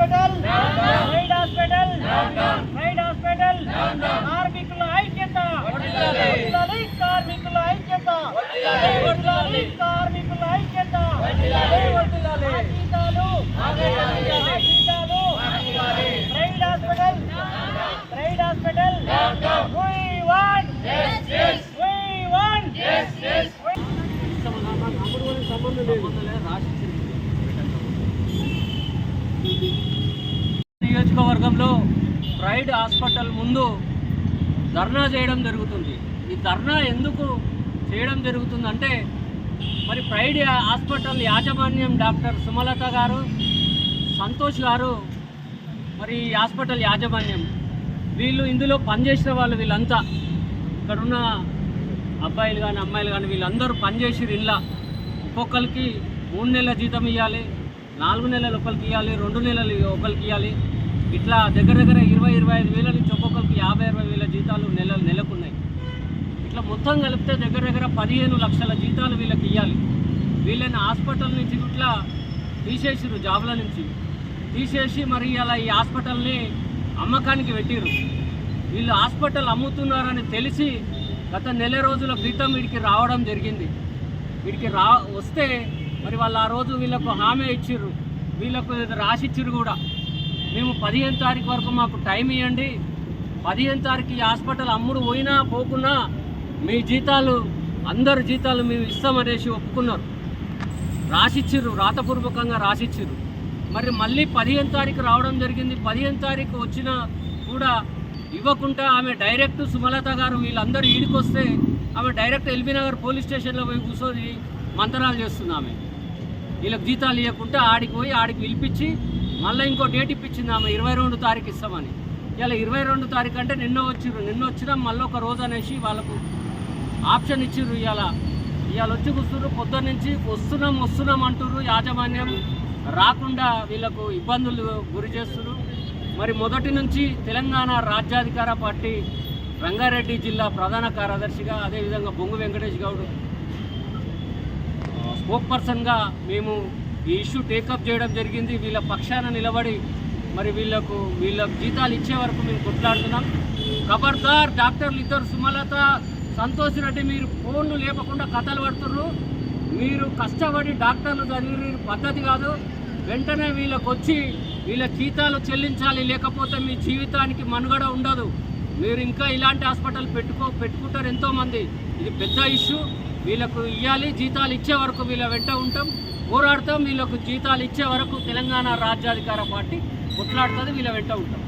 Hospital. Pride hospital. Pride hospital. కార్మికుల ఐక్యత. కార్మికుల ఐక్యత. కార్మికుల ఐక్యత. జీతాలు జీతాలు Pride hospital. Pride hospital. we want. We నియోజకవర్గంలో ప్రైడ్ హాస్పిటల్ ముందు ధర్నా చేయడం జరుగుతుంది. ఈ ధర్నా ఎందుకు చేయడం జరుగుతుందంటే మరి ప్రైడ్ హాస్పిటల్ యాజమాన్యం డాక్టర్ సుమలత గారు సంతోష్ గారు మరి ఈ హాస్పిటల్ యాజమాన్యం వీళ్ళు ఇందులో పనిచేసిన వాళ్ళు వీళ్ళంతా. ఇక్కడున్న అబ్బాయిలు కానీ అమ్మాయిలు కానీ వీళ్ళందరూ పనిచేసిరు ఇలా ఒక్కొక్కరికి మూడు నెలల జీతం ఇవ్వాలి నాలుగు నెలలు ఒకరికి ఇవ్వాలి రెండు నెలలు ఒకరికి ఇవ్వాలి ఇట్లా దగ్గర దగ్గర ఇరవై ఇరవై ఐదు వేల నుంచి ఒక్కొక్కరికి యాభై అరవై వేల జీతాలు నెల నెలకున్నాయి. ఇట్లా మొత్తం కలిపితే దగ్గర దగ్గర పదిహేను లక్షల జీతాలు వీళ్ళకి ఇవ్వాలి వీళ్ళని హాస్పిటల్ నుంచి ఇట్లా తీసేసిరు జాబ్ల నుంచి. తీసేసి మరి అలా ఈ హాస్పిటల్ని అమ్మకానికి పెట్టిరు వీళ్ళు హాస్పిటల్ అమ్ముతున్నారని తెలిసి గత నెల రోజుల క్రితం వీడికి రావడం జరిగింది. వీడికి రా వస్తే మరి వాళ్ళు ఆ రోజు వీళ్ళకు హామీ ఇచ్చిర్రు. వీళ్ళకు రాసిచ్చిర్రు కూడా. మేము పదిహేను తారీఖు వరకు మాకు టైం ఇవ్వండి. పదిహేను తారీఖు ఈ హాస్పిటల్ అమ్ముడు పోయినా పోకున్నా మీ జీతాలు అందరు జీతాలు మేము ఇస్తామనేసి ఒప్పుకున్నారు. రాసిచ్చిర్రు రాతపూర్వకంగా రాసిచ్చిర్రు. మరి మళ్ళీ పదిహేను తారీఖు రావడం జరిగింది. పదిహేను తారీఖు వచ్చినా కూడా ఇవ్వకుండా ఆమె డైరెక్ట్ సుమలత గారు వీళ్ళందరూ ఈడికొస్తే ఆమె డైరెక్ట్ ఎల్బీ నగర్ పోలీస్ స్టేషన్లో పోయి కూర్చొని మంతనాలు చేస్తుంది ఆమె. వీళ్ళకి జీతాలు ఇవ్వకుంటే ఆడికి పోయి ఆడికి పిలిపించి మళ్ళీ ఇంకో డేట్ ఇప్పించింది ఆమె ఇరవై రెండు తారీఖు ఇస్తామని. ఇలా ఇరవై రెండు తారీఖు అంటే నిన్న వచ్చిర్రు నిన్న వచ్చినా మళ్ళీ ఒక రోజు అనేసి వాళ్ళకు ఆప్షన్ ఇచ్చిర్రు ఇవాళ ఇవాళ వచ్చి కూర్చున్నారు పొద్దున్న నుంచి వస్తున్నాం వస్తున్నాం అంటుర్రు యాజమాన్యం రాకుండా వీళ్ళకు ఇబ్బందులు గురి చేస్తున్నారు మరి మొదటి నుంచి తెలంగాణ రాజ్యాధికార పార్టీ రంగారెడ్డి జిల్లా ప్రధాన కార్యదర్శిగా అదేవిధంగా బొంగు వెంకటేష్ గౌడ్ స్పోక్ పర్సన్గా మేము ఈ ఇష్యూ టేకప్ చేయడం జరిగింది. వీళ్ళ పక్షాన నిలబడి మరి వీళ్ళకు వీళ్ళకు జీతాలు ఇచ్చే వరకు మేము కొట్లాడుతున్నాం. ఖబర్దార్ డాక్టర్లు ఇద్దరు సుమలత సంతోష్ రెడ్డి మీరు ఫోన్లు లేపకుండా కథలు పడుతున్నారు మీరు కష్టపడి డాక్టర్లు చదివి పద్ధతి కాదు. వెంటనే వీళ్ళకొచ్చి వీళ్ళ జీతాలు చెల్లించాలి. లేకపోతే మీ జీవితానికి మనుగడ ఉండదు. మీరు ఇంకా ఇలాంటి హాస్పిటల్ పెట్టుకో పెట్టుకుంటారు ఎంతోమంది. ఇది పెద్ద ఇష్యూ. వీళ్ళకు ఇవ్వాలి జీతాలు ఇచ్చే వరకు వీళ్ళ వెంట ఉంటాం. పోరాడతాం వీళ్ళకు జీతాలు ఇచ్చే వరకు తెలంగాణ రాజ్యాధికార పార్టీ కొట్లాడుతుంది వీళ్ళ వెంట ఉంటాం.